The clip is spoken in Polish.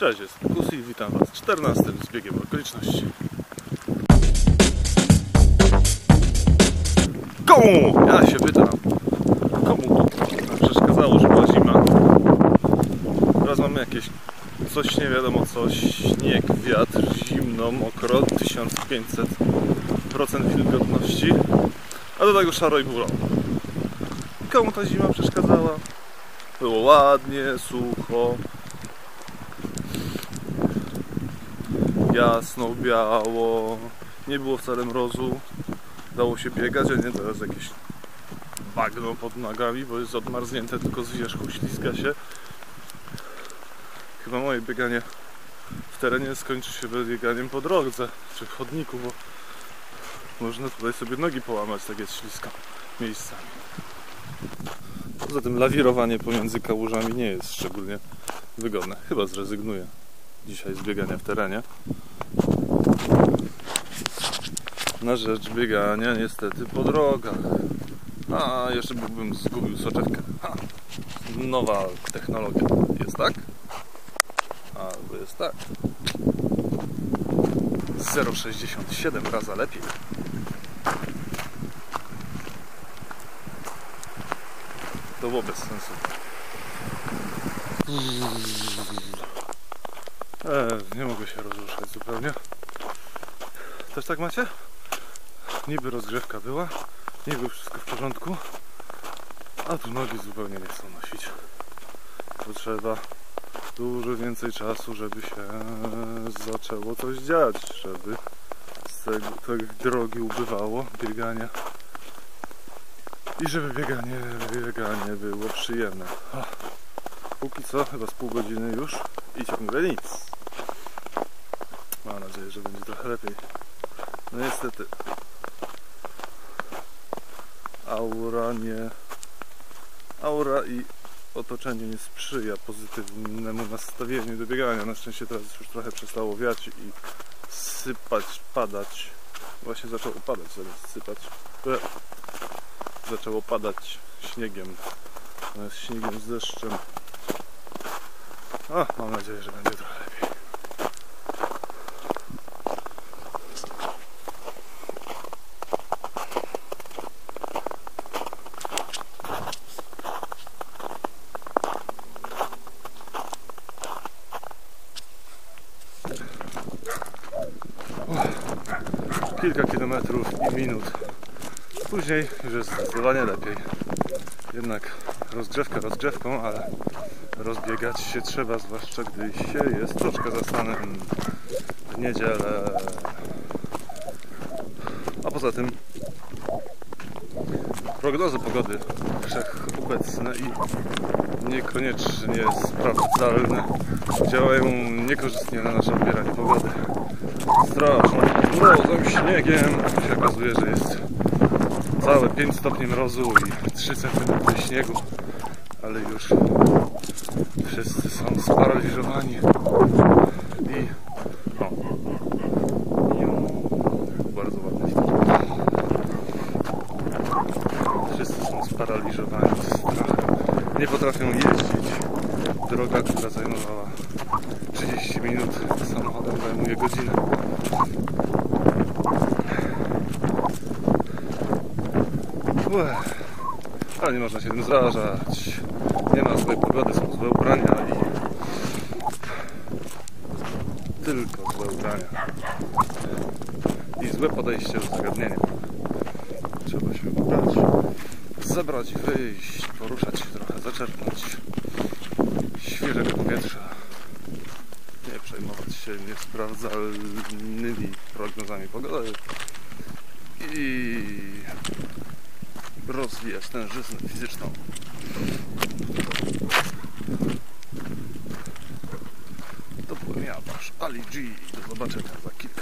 Cześć, jest Kusi i witam Was w 14 zbiegiem okoliczności. Komu? Ja się pytam. Komu to przeszkadzało, że była zima? Teraz mamy jakieś coś nie wiadomo co, śnieg, wiatr, zimno, mokro, 1500% wilgotności, a do tego szaro i chmuro. Komu ta zima przeszkadzała? Było ładnie, sucho, jasno, biało, nie było wcale mrozu, dało się biegać, a nie teraz jakieś bagno pod nogami, bo jest odmarznięte tylko z wierzchu, ślizga się. Chyba moje bieganie w terenie skończy się bieganiem po drodze, czy w chodniku, bo można tutaj sobie nogi połamać, tak jest ślisko miejscami. Poza tym lawirowanie pomiędzy kałużami nie jest szczególnie wygodne. Chyba zrezygnuję dzisiaj z biegania w terenie. Na rzecz biegania niestety po drogach. A jeszcze byłbym zgubił soczewkę. Ha. Nowa technologia. Jest tak? Albo jest tak. 0,67 raza lepiej. To było bez sensu. Eee, nie mogę się rozruszać zupełnie. Też tak macie? Niby rozgrzewka była, niby wszystko w porządku, a tu nogi zupełnie nie chcą nosić. Potrzeba dużo więcej czasu, żeby się zaczęło coś dziać, żeby z tego, tej drogi ubywało, biegania. I żeby bieganie, bieganie było przyjemne. Ach. Póki co, chyba z pół godziny już i ciągle nic. Że będzie trochę lepiej. No niestety. Aura nie... Aura i otoczenie nie sprzyja pozytywnemu nastawieniu do biegania. Na szczęście teraz już trochę przestało wiać i sypać, padać. Właśnie zaczęło padać zamiast sypać. E, Zaczęło padać śniegiem. Zamiast śniegiem z deszczem. A, mam nadzieję, że będzie trochę Kilka kilometrów i minut. Później już jest zdecydowanie lepiej. Jednak rozgrzewka rozgrzewką, ale rozbiegać się trzeba, zwłaszcza gdy się jest troszkę zastanym w niedzielę. A poza tym prognozy pogody wszechobecne i niekoniecznie sprawdzalne działają niekorzystnie na nasze odbieranie pogody. Strasznie mrozem, śniegiem się okazuje, że jest całe 5 stopni mrozu i 3 cm śniegu, ale już wszyscy są sparaliżowani. I o, bardzo ładny wszyscy są sparaliżowani nie potrafią jeździć. Droga, która zajmowała 30 minut samochodem zajmuje godzinę Uech. Ale nie można się tym zrażać. Nie ma złej pogody, są złe ubrania i tylko złe ubrania. I złe podejście do zagadnienia. Trzeba się ubrać, zebrać wyjść, poruszać się trochę, zaczerpnąć świeżego powietrza. Nie przejmować się niesprawdzalnymi prognozami pogody. I rozwijać tężyznę fizyczną. To byłem ja, wasz Ali G. Do zobaczenia za kilka